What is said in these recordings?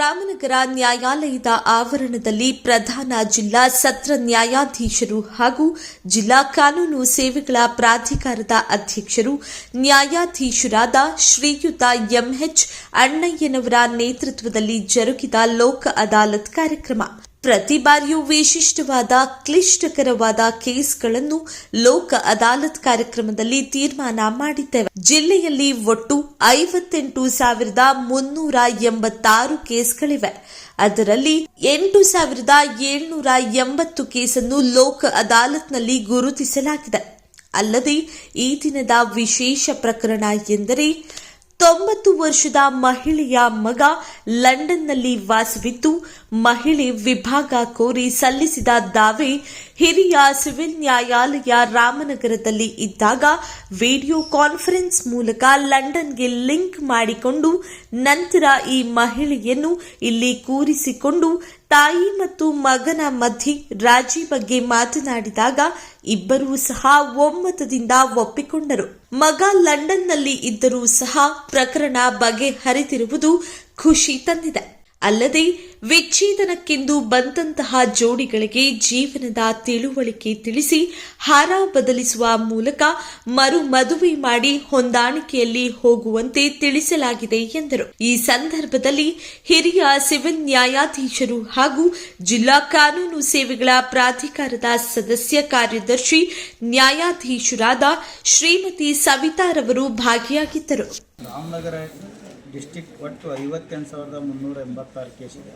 ರಾಮನಗರ ನ್ಯಾಯಾಲಯದ ಆವರಣದಲ್ಲಿ ಪ್ರಧಾನ ಜಿಲ್ಲಾ ಸತ್ರ ನ್ಯಾಯಾಧೀಶರು ಹಾಗೂ ಜಿಲ್ಲಾ ಕಾನೂನು ಸೇವೆಗಳ ಪ್ರಾಧಿಕಾರದ ಅಧ್ಯಕ್ಷರು, ನ್ಯಾಯಾಧೀಶರಾದ ಶ್ರೀಯುತ ಎಂಎಚ್ ಅಣ್ಣಯ್ಯನವರ ನೇತೃತ್ವದಲ್ಲಿ ಜರುಗಿದ ಲೋಕ ಅದಾಲತ್ ಕಾರ್ಯಕ್ರಮ. ಪ್ರತಿ ಬಾರಿಯೂ ವಿಶಿಷ್ಟವಾದ, ಕ್ಲಿಷ್ಟಕರವಾದ ಕೇಸ್ಗಳನ್ನು ಲೋಕ ಅದಾಲತ್ ಕಾರ್ಯಕ್ರಮದಲ್ಲಿ ತೀರ್ಮಾನ ಮಾಡಿದ್ದೇವೆ. ಜಿಲ್ಲೆಯಲ್ಲಿ ಒಟ್ಟು ಐವತ್ತೆಂಟು ಸಾವಿರದ ಮುನ್ನೂರ ಎಂಬತ್ತಾರು ಕೇಸ್ಗಳಿವೆ. ಅದರಲ್ಲಿ ಎಂಟು ಸಾವಿರದ ಏಳ್ನೂರ ಎಂಬತ್ತು ಕೇಸನ್ನು ಲೋಕ ಅದಾಲತ್ನಲ್ಲಿ ಗುರುತಿಸಲಾಗಿದೆ. ಅಲ್ಲದೆ, ಈ ದಿನದ ವಿಶೇಷ ಪ್ರಕರಣ ಎಂದರೆ ತೊಂಬತ್ತು ವರ್ಷದ ಮಹಿಳೆಯ ಮಗ ಲಂಡನ್ನಲ್ಲಿ ವಾಸವಿದ್ದು, ಮಹಿಳೆ ವಿಭಾಗ ಕೋರಿ ಸಲ್ಲಿಸಿದ ದಾವೆ ಹಿರಿಯ ಸಿವಿಲ್ ನ್ಯಾಯಾಲಯ ರಾಮನಗರದಲ್ಲಿ ಇದ್ದಾಗ ವಿಡಿಯೋ ಕಾನ್ಫರೆನ್ಸ್ ಮೂಲಕ ಲಂಡನ್ಗೆ ಲಿಂಕ್ ಮಾಡಿಕೊಂಡು ನಂತರ ಈ ಮಹಿಳೆಯನ್ನು ಇಲ್ಲಿ ಕೂರಿಸಿಕೊಂಡು ತಾಯಿ ಮತ್ತು ಮಗನ ಮಧ್ಯೆ ರಾಜಿ ಬಗ್ಗೆ ಮಾತನಾಡಿದಾಗ ಇಬ್ಬರೂ ಸಹ ಒಮ್ಮತದಿಂದ ಒಪ್ಪಿಕೊಂಡರು. ಮಗ ಲಂಡನ್ನಲ್ಲಿ ಇದ್ದರೂ ಸಹ ಪ್ರಕರಣ ಬಗೆಹರಿದಿರುವುದು ಖುಷಿ ತಂದಿದೆ. ಅಲ್ಲದೆ ವಿಚ್ಛೇದನಕ್ಕೆಂದು ಬಂದಂತಹ ಜೋಡಿಗಳಿಗೆ ಜೀವನದ ತಿಳುವಳಿಕೆ ತಿಳಿಸಿ ಹಾರ ಬದಲಿಸುವ ಮೂಲಕ ಮರು ಮದುವೆ ಮಾಡಿ ಹೊಂದಾಣಿಕೆಯಲ್ಲಿ ಹೋಗುವಂತೆ ತಿಳಿಸಲಾಗಿದೆ ಎಂದರು. ಈ ಸಂದರ್ಭದಲ್ಲಿ ಹಿರಿಯ ಸಿವಿಲ್ ನ್ಯಾಯಾಧೀಶರು ಹಾಗೂ ಜಿಲ್ಲಾ ಕಾನೂನು ಸೇವೆಗಳ ಪ್ರಾಧಿಕಾರದ ಸದಸ್ಯ ಕಾರ್ಯದರ್ಶಿ ನ್ಯಾಯಾಧೀಶರಾದ ಶ್ರೀಮತಿ ಸವಿತಾರವರು ಭಾಗಿಯಾಗಿದ್ದರು. ಡಿಸ್ಟಿಕ್ ಒಟ್ಟು ಐವತ್ತೆಂಟು ಸಾವಿರದ ಮುನ್ನೂರ ಎಂಬತ್ತಾರು ಕೇಸ್ ಇದೆ.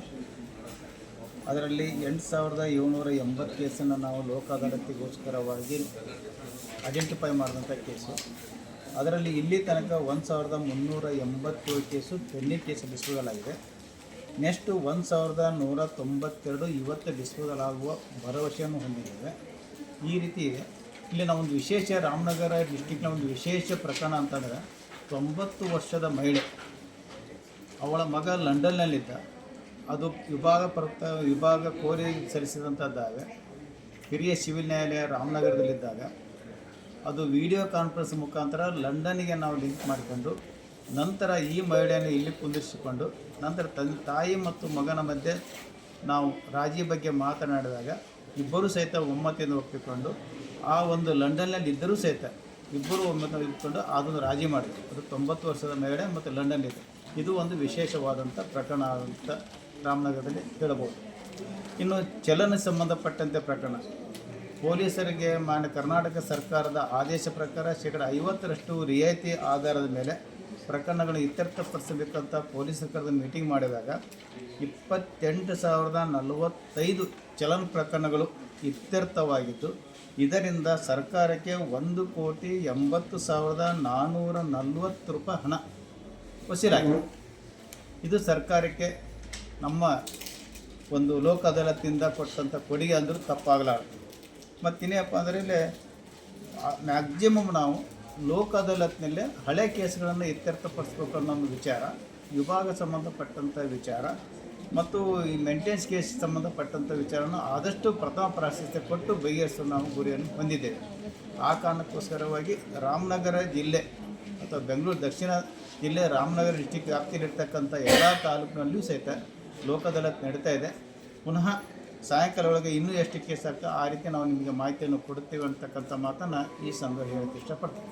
ಅದರಲ್ಲಿ ಎಂಟು ಸಾವಿರದ ಏಳ್ನೂರ ಎಂಬತ್ತು ಕೇಸನ್ನು ನಾವು ಲೋಕ ಅದಾಲತಿಗೋಸ್ಕರವಾಗಿ ಐಡೆಂಟಿಫೈ ಮಾಡಿದಂಥ ಕೇಸು. ಅದರಲ್ಲಿ ಇಲ್ಲಿ ತನಕ ಒಂದು ಸಾವಿರದ ಮುನ್ನೂರ ಎಂಬತ್ತೇಳು ಕೇಸು ಪೆನ್ನಿ ಕೇಸ್ ಡಿಸ್ಪೋಸಲ್ ಆಗಿದೆ. ನೆಕ್ಸ್ಟು ಒಂದು ಸಾವಿರದ ನೂರ ತೊಂಬತ್ತೆರಡು ಇವತ್ತು ಡಿಸ್ಪೋಸಲ್ ಆಗುವ ಭರವಸೆಯನ್ನು ಹೊಂದಿದ್ದೇವೆ. ಈ ರೀತಿ ಇದೆ ಇಲ್ಲಿ ನಾವು ಒಂದು ವಿಶೇಷ ರಾಮನಗರ ಡಿಸ್ಟಿಕ್ನ ಒಂದು ವಿಶೇಷ ಪ್ರಕರಣ ಅಂತಂದರೆ ತೊಂಬತ್ತು ವರ್ಷದ ಮಹಿಳೆ ಅವಳ ಮಗ ಲಂಡನ್ನಲ್ಲಿದ್ದ. ಅದು ವಿಭಾಗ ಪ್ರತ ವಿಭಾಗ ಕೋರಿ ಸಲ್ಲಿಸಿದಂಥದ್ದಾಗ ಹಿರಿಯ ಸಿವಿಲ್ ನ್ಯಾಯಾಲಯ ರಾಮನಗರದಲ್ಲಿದ್ದಾಗ. ಅದು ವಿಡಿಯೋ ಕಾನ್ಫರೆನ್ಸ್ ಮುಖಾಂತರ ಲಂಡನ್ನಿಗೆ ನಾವು ಲಿಂಕ್ ಮಾಡಿಕೊಂಡು, ನಂತರ ಈ ಮಹಿಳೆಯನ್ನು ಇಲ್ಲಿ ಕುಂದಿರಿಸಿಕೊಂಡು, ನಂತರ ತಂದೆ ತಾಯಿ ಮತ್ತು ಮಗನ ಮಧ್ಯೆ ನಾವು ರಾಜಿ ಬಗ್ಗೆ ಮಾತನಾಡಿದಾಗ, ಇಬ್ಬರೂ ಸಹಿತ ಒಮ್ಮತಿಯಿಂದ ಒಪ್ಪಿಕೊಂಡು, ಆ ಒಂದು ಲಂಡನ್ನಲ್ಲಿ ಇದ್ದರೂ ಸಹಿತ ಇಬ್ಬರು ಒಮ್ಮತ ಇಟ್ಕೊಂಡು ಅದನ್ನು ರಾಜಿ ಮಾಡಿದ್ರು. ಅದು ತೊಂಬತ್ತು ವರ್ಷದ ಮಹಿಳೆ ಮತ್ತು ಲಂಡನ್ ಇದೆ ಇದು ಒಂದು ವಿಶೇಷವಾದಂಥ ಪ್ರಕರಣ ಅಂತ ರಾಮನಗರದಲ್ಲಿ ಹೇಳಬಹುದು. ಇನ್ನು ಚಲನ ಸಂಬಂಧಪಟ್ಟಂತೆ ಪ್ರಕರಣ. ಪೊಲೀಸರಿಗೆ ಮಾನ್ಯ ಕರ್ನಾಟಕ ಸರ್ಕಾರದ ಆದೇಶ ಪ್ರಕಾರ ಶೇಕಡ ಐವತ್ತರಷ್ಟು ರಿಯಾಯಿತಿ ಆಧಾರದ ಮೇಲೆ ಪ್ರಕರಣಗಳನ್ನು ಇತ್ಯರ್ಥಪಡಿಸಬೇಕಂತ ಪೊಲೀಸರ ಕರೆದು ಮೀಟಿಂಗ್ ಮಾಡಿದಾಗ ಇಪ್ಪತ್ತೆಂಟು ಸಾವಿರದ ನಲವತ್ತೈದು ಚಲನ್ ಪ್ರಕರಣಗಳು ಇತ್ಯರ್ಥವಾಗಿದ್ದು, ಇದರಿಂದ ಸರ್ಕಾರಕ್ಕೆ ಒಂದು ಕೋಟಿ ಎಂಬತ್ತು ಸಾವಿರದ ನಾನ್ನೂರ ನಲವತ್ತು ರೂಪಾಯಿ ಹಣ ವಸೂಲಾಗಿದೆ ಇದು ಸರ್ಕಾರಕ್ಕೆ ನಮ್ಮ ಒಂದು ಲೋಕ ಅದಾಲತಿಂದ ಕೊಟ್ಟಂಥ ಕೊಡುಗೆ ಅಂದರೂ ತಪ್ಪಾಗಲಾರದು. ಮತ್ತಿನ್ನೇನಪ್ಪ ಅಂದರೆ ಇಲ್ಲಿ ಮ್ಯಾಕ್ಸಿಮಮ್ ನಾವು ಲೋಕ ಅದಾಲತ್ನಲ್ಲೇ ಹಳೆ ಕೇಸ್ಗಳನ್ನು ಇತ್ಯರ್ಥಪಡಿಸ್ಬೇಕು ಅನ್ನೋ ಒಂದು ವಿಚಾರ, ವಿಭಾಗ ಸಂಬಂಧಪಟ್ಟಂಥ ವಿಚಾರ, ಮತ್ತು ಈ ಮೇಂಟೆನೆನ್ಸ್ ಕೇಸ್ ಸಂಬಂಧಪಟ್ಟಂಥ ವಿಚಾರನ ಆದಷ್ಟು ಪ್ರಥಮ ಪ್ರಾಶಸ್ತ್ಯ ಕೊಟ್ಟು ಬಗೆಹರಿಸಲು ನಾವು ಗುರಿಯನ್ನು ಹೊಂದಿದ್ದೇವೆ. ಆ ಕಾರಣಕ್ಕೋಸ್ಕರವಾಗಿ ರಾಮನಗರ ಜಿಲ್ಲೆ ಅಥವಾ ಬೆಂಗಳೂರು ದಕ್ಷಿಣ ಜಿಲ್ಲೆ ರಾಮನಗರ ಡಿಸ್ಟಿಕ್ ವ್ಯಾಪ್ತಿಯಲ್ಲಿರ್ತಕ್ಕಂಥ ಎಲ್ಲ ತಾಲೂಕಿನಲ್ಲಿಯೂ ಸಹಿತ ಲೋಕದಲ್ಲ ನಡೀತಾ ಇದೆ. ಪುನಃ ಸಾಯಂಕಾಲ ಒಳಗೆ ಇನ್ನೂ ಎಷ್ಟು ಕೇಸ್ ಆಗ್ತದೆ ಆ ರೀತಿ ನಾವು ನಿಮಗೆ ಮಾಹಿತಿಯನ್ನು ಕೊಡುತ್ತೇವೆ ಅಂತಕ್ಕಂಥ ಮಾತನ್ನು ಈ ಸಂದರ್ಭ ಹೇಳಕ್ಕೆ ಇಷ್ಟಪಡ್ತೀನಿ.